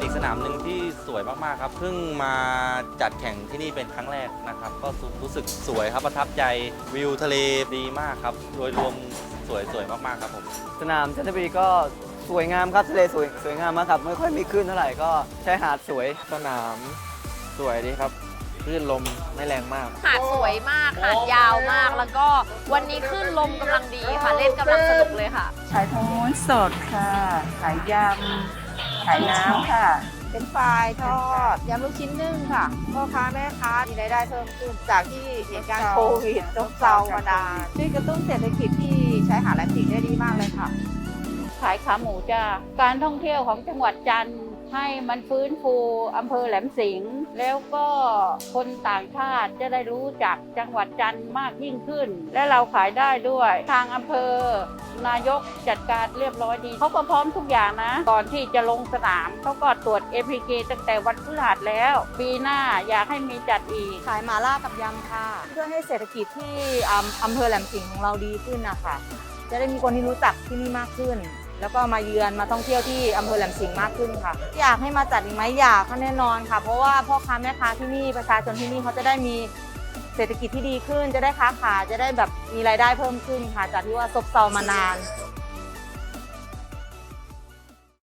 อีกสนามหนึ่งที่สวยมากๆครับเพิ่งมาจัดแข่งที่นี่เป็นครั้งแรกนะครับ ก็รู้สึกสวยครับประทับใจวิวทะเลดีมากครับ โดยรวมสวยสวยมากๆครับผมสนามจันทบุรีก็สวยงามครับทะเลสวยสวยงามมากครับไม่ค่อยมีคลื่นเท่าไหร่ก็ใช้หาดสวยสนามสวยดีครับคลื่นลมไม่แรงมาก หาดสวยมาก หาดยาวมาก แล้วก็วันนี้ขึ้นลมกำลังดีค่ะ เล่นกำลังสนุกเลยค่ะ ขายทองม้วนสดค่ะ ขายยำ ขายน้ำค่ะ เป็นฝ่ายทอดยำลูกชิ้นนึ่งค่ะพ่อค้าแม่ค้ามีรายได้เพิ่มขึ้น จากที่เหตุการณ์โควิดซบเซามานานช่วยกระตุ้นเศรษฐกิจที่ใช้หาดแหลมสิงห์ได้ดีมากเลยค่ะ ขายขาหมูจ้าการท่องเที่ยวของจังหวัดจันทร์ ให้มันฟื้นฟูอำเภอแหลมสิงห์แล้วก็คนต่างชาติจะได้รู้จักจังหวัดจันทร์มากยิ่งขึ้น และเราขายได้ด้วย ทางอำเภอนายกจัดการเรียบร้อยดีเขาก็พร้อมทุกอย่างนะ ก่อนที่จะลงสนามเขาก็ตรวจ APK ตั้งแต่วันพฤหัสแล้ว ปีหน้าอยากให้มีจัดอีก ขายมาล่ากับยำค่ะ เพื่อให้เศรษฐกิจที่อำอำเภอแหลมสิงห์ของเราดีขึ้นนะคะจะได้มีคนที่รู้จักที่นี่มากขึ้น แล้วก็มาเยือนมาท่องเที่ยวที่อำเภอแหลมสิงห์มากขึ้นค่ะ อยากให้มาจัดอีกไหมอยากค่ะแน่นอนค่ะ เพราะว่าพ่อค้าแม่ค้าที่นี่ประชาชนที่นี่เขาจะได้มีเศรษฐกิจที่ดีขึ้น จะได้ค้าขายจะได้แบบมีรายได้เพิ่มขึ้นค่ะจากที่ว่าซบเซามานาน